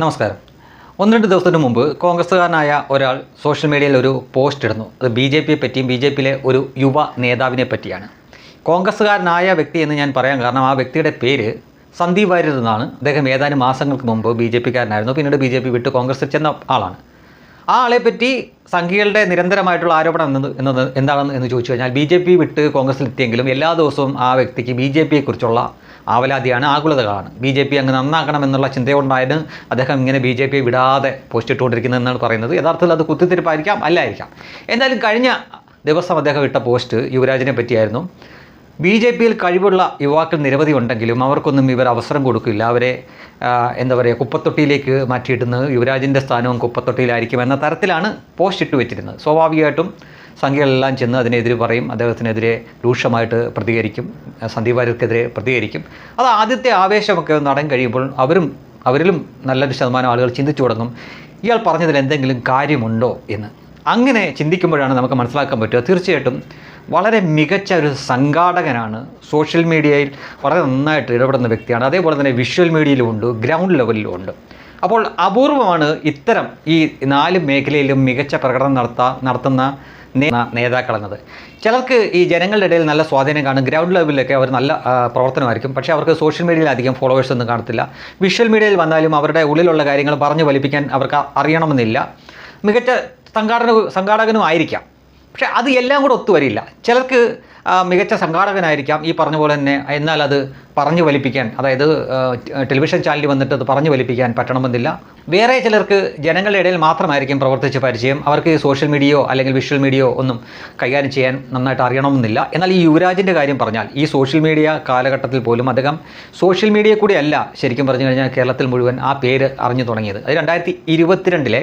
നമസ്കാരം. ഒന്ന് രണ്ട് ദിവസത്തിന് മുമ്പ് കോൺഗ്രസ്സുകാരനായ ഒരാൾ സോഷ്യൽ മീഡിയയിൽ ഒരു പോസ്റ്റ് ഇടുന്നു. അത് ബി ജെ പിയെ പറ്റിയും ബി ജെ പിയിലെ ഒരു യുവ നേതാവിനെ പറ്റിയാണ്. കോൺഗ്രസ്സുകാരനായ വ്യക്തി എന്ന് ഞാൻ പറയാം കാരണം ആ വ്യക്തിയുടെ പേര് സന്ദീപ് വാര്യർ എന്നാണ്. അദ്ദേഹം ഏതാനും മാസങ്ങൾക്ക് മുമ്പ് ബി ജെ പിക്കാരനായിരുന്നു. പിന്നീട് ബി ജെ പി വിട്ട് കോൺഗ്രസ്സിൽ ചെന്ന ആളാണ്. ആ ആളെപ്പറ്റി സംഘികളുടെ നിരന്തരമായിട്ടുള്ള ആരോപണം എന്നത് എന്നത് എന്താണെന്ന് എന്ന് ചോദിച്ചു കഴിഞ്ഞാൽ ബി ജെ പി വിട്ട് കോൺഗ്രസ്സിൽ എത്തിയെങ്കിലും എല്ലാ ദിവസവും ആ വ്യക്തിക്ക് ബി ജെ പിയെക്കുറിച്ചുള്ള ആവലാതിയാണ് ആകുലതകളാണ്. ബി ജെ പി അങ്ങ് നന്നാക്കണം എന്നുള്ള ചിന്തയുണ്ടായിരുന്നു അദ്ദേഹം ഇങ്ങനെ ബി ജെ പി വിടാതെ പോസ്റ്റ് ഇട്ടുകൊണ്ടിരിക്കുന്നതെന്നാണ് പറയുന്നത്. യഥാർത്ഥത്തിൽ അത് കുത്തിത്തിരിപ്പായിരിക്കാം അല്ലായിരിക്കാം. എന്തായാലും കഴിഞ്ഞ ദിവസം അദ്ദേഹം ഇട്ട പോസ്റ്റ് യുവരാജിനെ പറ്റിയായിരുന്നു. ബി ജെ പിയിൽ കഴിവുള്ള യുവാക്കൾ നിരവധി ഉണ്ടെങ്കിലും അവർക്കൊന്നും ഇവർ അവസരം കൊടുക്കില്ല. അവരെ എന്താ പറയുക കുപ്പത്തൊട്ടിയിലേക്ക് മാറ്റിയിടുന്നത് യുവരാജിന്റെ സ്ഥാനവും കുപ്പത്തൊട്ടിയിലായിരിക്കും എന്ന തരത്തിലാണ് പോസ്റ്റ് ഇട്ട് വെച്ചിരുന്നത് സ്വാഭാവികമായിട്ടും സംഖ്യകളെല്ലാം ചെന്ന് അതിനെതിരെ പറയും. അദ്ദേഹത്തിനെതിരെ രൂക്ഷമായിട്ട് പ്രതികരിക്കും. സന്ദീപാര്യർക്കെതിരെ പ്രതികരിക്കും. അത് ആദ്യത്തെ ആവേശമൊക്കെ നടൻ കഴിയുമ്പോൾ അവരും അവരിലും നല്ലൊരു ശതമാനം ആളുകൾ ചിന്തിച്ചു തുടങ്ങും. ഇയാൾ പറഞ്ഞതിൽ എന്തെങ്കിലും കാര്യമുണ്ടോ എന്ന്. അങ്ങനെ ചിന്തിക്കുമ്പോഴാണ് നമുക്ക് മനസ്സിലാക്കാൻ പറ്റുക. തീർച്ചയായിട്ടും വളരെ മികച്ച ഒരു സംഘാടകനാണ്. സോഷ്യൽ മീഡിയയിൽ വളരെ നന്നായിട്ട് ഇടപെടുന്ന വ്യക്തിയാണ്. അതേപോലെ തന്നെ വിഷ്വൽ മീഡിയയിലും ഉണ്ട്. ഗ്രൗണ്ട് ലെവലിലും ഉണ്ട്. അപ്പോൾ അപൂർവമാണ് ഇത്തരം ഈ നാല് മേഖലയിലും മികച്ച പ്രകടനം നടത്താ നടത്തുന്ന നേതാക്കളെന്നത്. ചിലർക്ക് ഈ ജനങ്ങളുടെ ഇടയിൽ നല്ല സ്വാധീനം കാണും. ഗ്രൗണ്ട് ലെവലിലൊക്കെ അവർ നല്ല പ്രവർത്തനമായിരിക്കും. പക്ഷേ അവർക്ക് സോഷ്യൽ മീഡിയയിൽ അധികം ഫോളോവേഴ്സ് ഒന്നും കാണത്തില്ല. വിഷ്വൽ മീഡിയയിൽ വന്നാലും അവരുടെ ഉള്ളിലുള്ള കാര്യങ്ങൾ പറഞ്ഞു വലിപ്പിക്കാൻ അവർക്ക് അറിയണമെന്നില്ല. മികച്ച സംഘാടന സംഘാടകനും ആയിരിക്കാം. പക്ഷേ അത് എല്ലാം കൂടെ ഒത്തുവരില്ല ചിലർക്ക് മികച്ച സംഘാടകനായിരിക്കാം. ഈ പറഞ്ഞ പോലെ തന്നെ എന്നാൽ അത് പറഞ്ഞു വലിപ്പിക്കാൻ അതായത് ടെലിവിഷൻ ചാനലിൽ വന്നിട്ട് അത് പറഞ്ഞു വലിപ്പിക്കാൻ പറ്റണമെന്നില്ല. വേറെ ചിലർക്ക് ജനങ്ങളുടെ ഇടയിൽ മാത്രമായിരിക്കും പ്രവർത്തിച്ച് പരിചയം. അവർക്ക് സോഷ്യൽ മീഡിയയോ അല്ലെങ്കിൽ വിഷ്വൽ മീഡിയയോ ഒന്നും കൈകാര്യം ചെയ്യാൻ നന്നായിട്ട് അറിയണമെന്നില്ല. എന്നാൽ ഈ യുവരാജിന്റെ കാര്യം പറഞ്ഞാൽ ഈ സോഷ്യൽ മീഡിയ കാലഘട്ടത്തിൽ പോലും അദ്ദേഹം സോഷ്യൽ മീഡിയ കൂടി അല്ല ശരിക്കും പറഞ്ഞു കഴിഞ്ഞാൽ കേരളത്തിൽ മുഴുവൻ ആ പേര് അറിഞ്ഞു തുടങ്ങിയത്. അത് രണ്ടായിരത്തി ഇരുപത്തിരണ്ടിലെ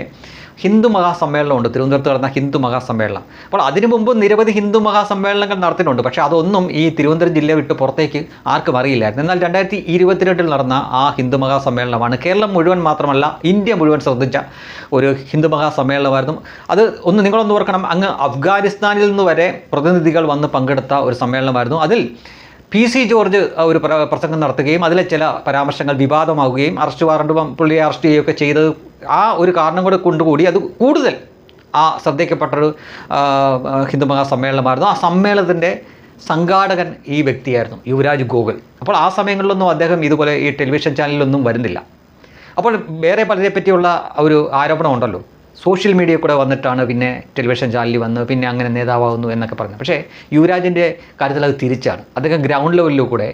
ഹിന്ദു മഹാസമ്മേളനമുണ്ട് തിരുവനന്തപുരത്ത് നടന്ന ഹിന്ദു മഹാസമ്മേളനം. അപ്പോൾ അതിനു മുമ്പ് നിരവധി ഹിന്ദു മഹാസമ്മേളനങ്ങൾ നടത്തിയിട്ടുണ്ട്. പക്ഷേ അതൊന്നും ഈ തിരുവനന്തപുരം ജില്ല വിട്ട് പുറത്തേക്ക് ആർക്കും അറിയില്ലായിരുന്നു. എന്നാൽ രണ്ടായിരത്തി ഇരുപത്തിരണ്ടിൽ നടന്ന ആ ഹിന്ദു മഹാസമ്മേളനമാണ് കേരളം മുഴുവൻ മാത്രമല്ല ഇന്ത്യ മുഴുവൻ ശ്രദ്ധിച്ച ഒരു ഹിന്ദു മഹാസമ്മേളനമായിരുന്നു. അത് ഒന്ന് നിങ്ങളൊന്ന് ഓർക്കണം. അങ്ങ് അഫ്ഗാനിസ്ഥാനിൽ നിന്ന് വരെ പ്രതിനിധികൾ വന്ന് പങ്കെടുത്ത ഒരു സമ്മേളനമായിരുന്നു. അതിൽ പി സി ജോർജ് ഒരു പ്രസംഗം നടത്തുകയും അതിലെ ചില പരാമർശങ്ങൾ വിവാദമാവുകയും അറസ്റ്റ് വാറണ്ടും പുള്ളിയെ അറസ്റ്റ് ചെയ്യുകയൊക്കെ ചെയ്തത് ആ ഒരു കാരണം കൂടെ കൊണ്ടുകൂടി അത് കൂടുതൽ ആ ശ്രദ്ധിക്കപ്പെട്ടൊരു ഹിന്ദു മഹാസമ്മേളനമായിരുന്നു. ആ സമ്മേളനത്തിന്റെ സംഘാടകൻ ഈ വ്യക്തിയായിരുന്നു യുവരാജ് ഗോകുൽ. അപ്പോൾ ആ സമയങ്ങളിലൊന്നും അദ്ദേഹം ഇതുപോലെ ഈ ടെലിവിഷൻ ചാനലിലൊന്നും വരുന്നില്ല. അപ്പോൾ വേറെ പലരെ പറ്റിയുള്ള ഒരു ആരോപണം ഉണ്ടല്ലോ. സോഷ്യൽ മീഡിയ കൂടെ വന്നിട്ടാണ് പിന്നെ ടെലിവിഷൻ ചാനലിൽ വന്ന് പിന്നെ അങ്ങനെ നേതാവാകുന്നു എന്നൊക്കെ പറഞ്ഞു പക്ഷേ യുവരാജിന്റെ കാര്യത്തിൽ അത് തിരിച്ചാണ്. അദ്ദേഹം ഗ്രൗണ്ട് ലെവലിൽ കൂടെ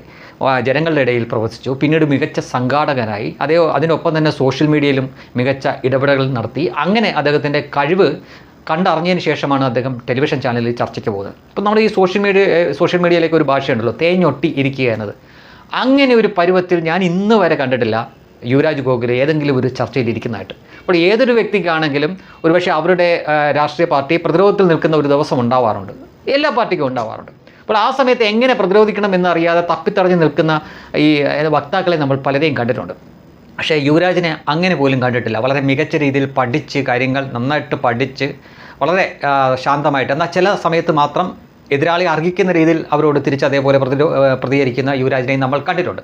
ജനങ്ങളുടെ ഇടയിൽ പ്രവർത്തിച്ചു പിന്നീട് മികച്ച സംഘാടകനായി. അതേ അതിനൊപ്പം തന്നെ സോഷ്യൽ മീഡിയയിലും മികച്ച ഇടപെടലുകൾ നടത്തി. അങ്ങനെ അദ്ദേഹത്തിന്റെ കഴിവ് കണ്ടറിഞ്ഞതിന് ശേഷമാണ് അദ്ദേഹം ടെലിവിഷൻ ചാനലിൽ ചർച്ചയ്ക്ക് പോകുന്നത്. ഇപ്പം നമ്മുടെ ഈ സോഷ്യൽ മീഡിയ സോഷ്യൽ മീഡിയയിലേക്ക് ഒരു ഭാഷയുണ്ടല്ലോ തേഞ്ഞൊട്ടി ഇരിക്കുക എന്നത്. അങ്ങനെ ഒരു പരുവത്തിൽ ഞാൻ ഇന്ന് വരെ കണ്ടിട്ടില്ല യുവരാജ് ഗോഖലെ ഏതെങ്കിലും ഒരു ചർച്ചയിൽ ഇരിക്കുന്നതായിട്ട്. അപ്പോൾ ഏതൊരു വ്യക്തിക്കാണെങ്കിലും ഒരുപക്ഷെ അവരുടെ രാഷ്ട്രീയ പാർട്ടി പ്രതിരോധത്തിൽ നിൽക്കുന്ന ഒരു ദിവസം ഉണ്ടാവാറുണ്ട്. എല്ലാ പാർട്ടിക്കും ഉണ്ടാവാറുണ്ട്. അപ്പോൾ ആ സമയത്ത് എങ്ങനെ പ്രതിരോധിക്കണം എന്നറിയാതെ തപ്പിത്തടഞ്ഞ് നിൽക്കുന്ന ഈ വക്താക്കളെ നമ്മൾ പലരെയും കണ്ടിട്ടുണ്ട്. പക്ഷേ യുവരാജിനെ അങ്ങനെ പോലും കണ്ടിട്ടില്ല. വളരെ മികച്ച രീതിയിൽ പഠിച്ച് കാര്യങ്ങൾ നന്നായിട്ട് പഠിച്ച് വളരെ ശാന്തമായിട്ട്. എന്നാൽ ചില സമയത്ത് മാത്രം എതിരാളി അർഹിക്കുന്ന രീതിയിൽ അവരോട് തിരിച്ച് അതേപോലെ പ്രതിരോ പ്രതികരിക്കുന്ന യുവരാജിനെയും നമ്മൾ കണ്ടിട്ടുണ്ട്.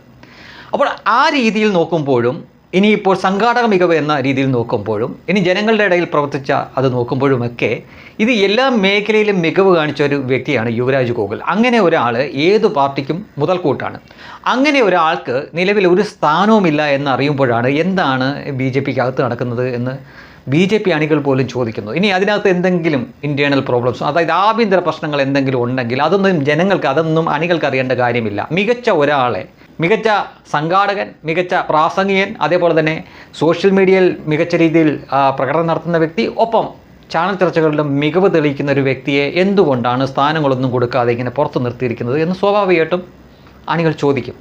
അപ്പോൾ ആ രീതിയിൽ നോക്കുമ്പോഴും ഇനിയിപ്പോൾ സംഘാടക മികവ് എന്ന രീതിയിൽ നോക്കുമ്പോഴും ഇനി ജനങ്ങളുടെ ഇടയിൽ പ്രവർത്തിച്ച അത് നോക്കുമ്പോഴുമൊക്കെ ഇത് എല്ലാ മേഖലയിലും മികവ് കാണിച്ച ഒരു വ്യക്തിയാണ് യുവരാജ് ഗോകുൽ. അങ്ങനെ ഒരാൾ ഏത് പാർട്ടിക്കും മുതൽക്കൂട്ടാണ്. അങ്ങനെ ഒരാൾക്ക് നിലവിൽ ഒരു സ്ഥാനവുമില്ല എന്ന് അറിയുമ്പോഴാണ് എന്താണ് ബി ജെ പിക്ക് അകത്ത് നടക്കുന്നത് എന്ന് ബി ജെ പി അണികൾ പോലും ചോദിക്കുന്നു. ഇനി അതിനകത്ത് എന്തെങ്കിലും ഇന്റേർണൽ പ്രോബ്ലംസ് അതായത് ആഭ്യന്തര പ്രശ്നങ്ങൾ എന്തെങ്കിലും ഉണ്ടെങ്കിൽ അതൊന്നും ജനങ്ങൾക്ക് അതൊന്നും അണികൾക്ക് അറിയേണ്ട കാര്യമില്ല. മികച്ച ഒരാളെ മികച്ച സംഘാടകൻ മികച്ച പ്രാസംഗികൻ അതേപോലെ തന്നെ സോഷ്യൽ മീഡിയയിൽ മികച്ച രീതിയിൽ പ്രകടനം നടത്തുന്ന വ്യക്തി ഒപ്പം ചാനൽ ചർച്ചകളിലും മികവ് തെളിയിക്കുന്ന ഒരു വ്യക്തിയെ എന്തുകൊണ്ടാണ് സ്ഥാനങ്ങളൊന്നും കൊടുക്കാതെ ഇങ്ങനെ പുറത്തു നിർത്തിയിരിക്കുന്നത് എന്ന് സ്വാഭാവികമായിട്ടും അണികൾ ചോദിക്കും.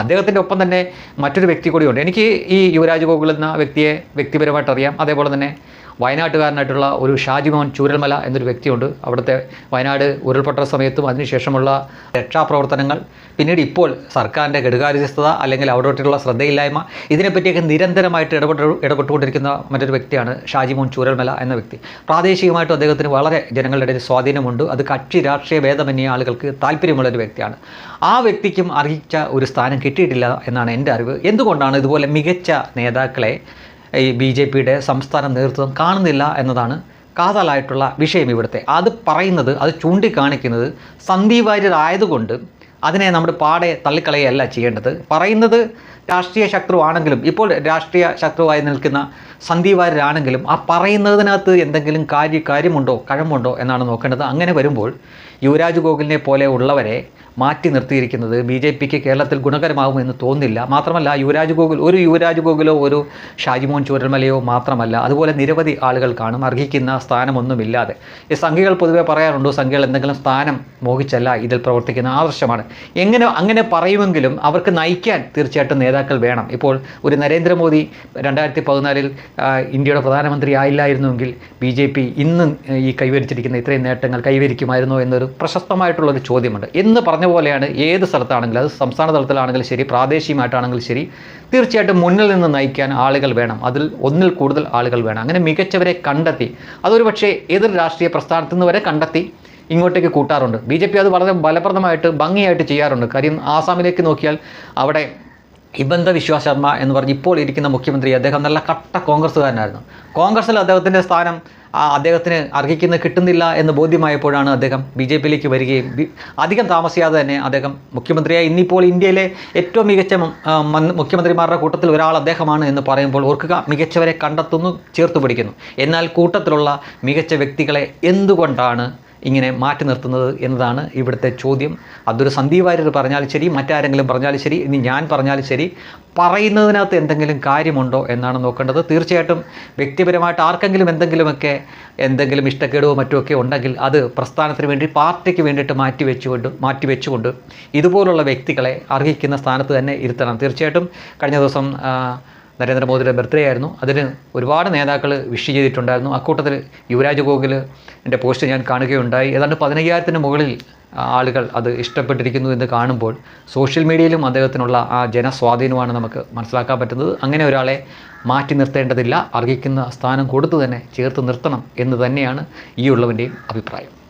അദ്ദേഹത്തിന്റെ ഒപ്പം തന്നെ മറ്റൊരു വ്യക്തി കൂടിയുണ്ട്. എനിക്ക് ഈ യുവരാജ് ഗോകുൽ എന്ന വ്യക്തിയെ വ്യക്തിപരമായിട്ട് അറിയാം അതേപോലെ തന്നെ വയനാട്ടുകാരനായിട്ടുള്ള ഒരു ഷാജിമോൻ ചൂരൽമല എന്നൊരു വ്യക്തിയുണ്ട്. അവിടുത്തെ വയനാട് ഉരുൾപൊട്ട സമയത്തും അതിനുശേഷമുള്ള രക്ഷാപ്രവർത്തനങ്ങൾ പിന്നീട് ഇപ്പോൾ സർക്കാരിന്റെ ഘടുകാര്യസ്ഥത അല്ലെങ്കിൽ അവിടോട്ടുള്ള ശ്രദ്ധയില്ലായ്മ ഇതിനെപ്പറ്റിയൊക്കെ നിരന്തരമായിട്ട് ഇടപെട്ട് ഇടപെട്ടുകൊണ്ടിരിക്കുന്ന മറ്റൊരു വ്യക്തിയാണ് ഷാജിമോൻ ചൂരൽമല എന്ന വ്യക്തി. പ്രാദേശികമായിട്ടും അദ്ദേഹത്തിന് വളരെ ജനങ്ങളുടെ ഇടയിൽ സ്വാധീനമുണ്ട്. അത് കക്ഷി രാഷ്ട്രീയ ഭേദമന്യ ആളുകൾക്ക് താല്പര്യമുള്ളൊരു വ്യക്തിയാണ്. ആ വ്യക്തിക്കും അർഹിച്ച ഒരു സ്ഥാനം കിട്ടിയിട്ടില്ല എന്നാണ് എന്റെ അറിവ്. എന്തുകൊണ്ടാണ് ഇതുപോലെ മികച്ച നേതാക്കളെ ഈ ബി ജെ പിയുടെ സംസ്ഥാന നേതൃത്വം കാണുന്നില്ല എന്നതാണ് കാതലായിട്ടുള്ള വിഷയം ഇവിടുത്തെ. അത് പറയുന്നത് അത് ചൂണ്ടിക്കാണിക്കുന്നത് സന്ദീപ് ആയതുകൊണ്ട് അതിനെ നമ്മുടെ പാടെ തള്ളിക്കളയല്ല ചെയ്യേണ്ടത്. പറയുന്നത് രാഷ്ട്രീയ ശത്രുവാണെങ്കിലും ഇപ്പോൾ രാഷ്ട്രീയ ശത്രുവായി നിൽക്കുന്ന സന്ദീപ് വാര്യരാണെങ്കിലും ആ പറയുന്നതിനകത്ത് എന്തെങ്കിലും കാര്യ കാര്യമുണ്ടോ കഴമുണ്ടോ എന്നാണ് നോക്കേണ്ടത്. അങ്ങനെ വരുമ്പോൾ യുവരാജ് ഗോകുലിനെ പോലെ ഉള്ളവരെ മാറ്റി നിർത്തിയിരിക്കുന്നത് ബി ജെ പിക്ക് കേരളത്തിൽ ഗുണകരമാകുമെന്ന് തോന്നില്ല മാത്രമല്ല യുവരാജ് ഗോകുൽ ഒരു യുവരാജ് ഗോകുലോ ഒരു ഷാജിമോൻ ചൂരൽമലയോ മാത്രമല്ല അതുപോലെ നിരവധി ആളുകൾ കാണും അർഹിക്കുന്ന സ്ഥാനമൊന്നുമില്ലാതെ. ഈ സംഘികൾ പൊതുവേ പറയാറുണ്ട് സംഘികൾ എന്തെങ്കിലും സ്ഥാനം മോഹിച്ചല്ല ഇതിൽ പ്രവർത്തിക്കുന്ന ആദർശമാണ്. എങ്ങനെ അങ്ങനെ പറയുമെങ്കിലും അവർക്ക് നയിക്കാൻ തീർച്ചയായിട്ടും നേതാക്കൾ വേണം. ഇപ്പോൾ ഒരു നരേന്ദ്രമോദി രണ്ടായിരത്തി പതിനാലിൽ ഇന്ത്യയുടെ പ്രധാനമന്ത്രി ആയില്ലായിരുന്നുവെങ്കിൽ ബി ജെ പി ഇന്ന് ഈ കൈവരിച്ചിരിക്കുന്ന ഇത്രയും നേട്ടങ്ങൾ കൈവരിക്കുമായിരുന്നോ എന്നൊരു പ്രശസ്തമായിട്ടുള്ളൊരു ചോദ്യമുണ്ട്. എന്ന് പറഞ്ഞ പോലെയാണ് ഏത് സ്ഥലത്താണെങ്കിലും അത് സംസ്ഥാന തലത്തിലാണെങ്കിലും ശരി പ്രാദേശികമായിട്ടാണെങ്കിലും ശരി തീർച്ചയായിട്ടും മുന്നിൽ നിന്ന് നയിക്കാൻ ആളുകൾ വേണം. അതിൽ ഒന്നിൽ കൂടുതൽ ആളുകൾ വേണം. അങ്ങനെ മികച്ചവരെ കണ്ടെത്തി. അതൊരു പക്ഷേ ഏതൊരു രാഷ്ട്രീയ പ്രസ്ഥാനത്തു നിന്ന് വരെ കണ്ടെത്തി ഇങ്ങോട്ടേക്ക് കൂട്ടാറുണ്ട്. ബി ജെ പി അത് വളരെ ഫലപ്രദമായിട്ട് ഭംഗിയായിട്ട് ചെയ്യാറുണ്ട്. കാര്യം ആസാമിലേക്ക് നോക്കിയാൽ അവിടെ ഹിബന്ത വിശ്വ ശർമ്മ എന്ന് പറഞ്ഞ് ഇപ്പോൾ ഇരിക്കുന്ന മുഖ്യമന്ത്രി അദ്ദേഹം നല്ല കട്ട കോൺഗ്രസ്സുകാരനായിരുന്നു. കോൺഗ്രസ്സിൽ അദ്ദേഹത്തിന്റെ സ്ഥാനം അദ്ദേഹത്തിന് അർഹിക്കുന്ന കിട്ടുന്നില്ല എന്ന് ബോധ്യമായപ്പോഴാണ് അദ്ദേഹം ബി ജെ പിയിലേക്ക് വരികയും അധികം താമസിയാതെ തന്നെ അദ്ദേഹം മുഖ്യമന്ത്രിയായി. ഇന്നിപ്പോൾ ഇന്ത്യയിലെ ഏറ്റവും മികച്ച മുഖ്യമന്ത്രിമാരുടെ കൂട്ടത്തിൽ ഒരാൾ അദ്ദേഹമാണ് എന്ന് പറയുമ്പോൾ ഓർക്കുക മികച്ചവരെ കണ്ടെത്തുന്നു ചേർത്ത് പിടിക്കുന്നു. എന്നാൽ കൂട്ടത്തിലുള്ള മികച്ച വ്യക്തികളെ എന്തുകൊണ്ടാണ് ഇങ്ങനെ മാറ്റി നിർത്തുന്നത് എന്നതാണ് ഇവിടുത്തെ ചോദ്യം. അതൊരു സന്ദീപ് വാര്യർ പറഞ്ഞാലും ശരി മറ്റാരെങ്കിലും പറഞ്ഞാലും ശരി ഇനി ഞാൻ പറഞ്ഞാലും ശരി പറയുന്നതിനകത്ത് എന്തെങ്കിലും കാര്യമുണ്ടോ എന്നാണ് നോക്കേണ്ടത്. തീർച്ചയായിട്ടും വ്യക്തിപരമായിട്ട് ആർക്കെങ്കിലും എന്തെങ്കിലുമൊക്കെ എന്തെങ്കിലും ഇഷ്ടക്കേടോ മറ്റുമൊക്കെ ഉണ്ടെങ്കിൽ അത് പ്രസ്ഥാനത്തിന് വേണ്ടി പാർട്ടിക്ക് വേണ്ടിയിട്ട് മാറ്റി വെച്ചുകൊണ്ട് മാറ്റി വെച്ചുകൊണ്ട് ഇതുപോലുള്ള വ്യക്തികളെ അർഹിക്കുന്ന സ്ഥാനത്ത് തന്നെ ഇരുത്തണം. തീർച്ചയായിട്ടും കഴിഞ്ഞ ദിവസം നരേന്ദ്രമോദിയുടെ ബർത്ത്ഡേ ആയിരുന്നു. അതിന് ഒരുപാട് നേതാക്കൾ വിഷ് ചെയ്തിട്ടുണ്ടായിരുന്നു. അക്കൂട്ടത്തിൽ യുവരാജ് ഗോകുൽ എന്റെ പോസ്റ്റ് ഞാൻ കാണുകയുണ്ടായി. ഏതാണ്ട് പതിനയ്യായിരത്തിന് മുകളിൽ ആളുകൾ അത് ഇഷ്ടപ്പെട്ടിരിക്കുന്നു എന്ന് കാണുമ്പോൾ സോഷ്യൽ മീഡിയയിലും അദ്ദേഹത്തിനുള്ള ആ ജനസ്വാധീനമാണ് നമുക്ക് മനസ്സിലാക്കാൻ പറ്റുന്നത്. അങ്ങനെ ഒരാളെ മാറ്റി നിർത്തേണ്ടതില്ല. അർഹിക്കുന്ന സ്ഥാനം കൊടുത്തു തന്നെ ചേർത്ത് നിർത്തണം എന്ന് തന്നെയാണ് ഈ ഉള്ളവന്റെയും അഭിപ്രായം.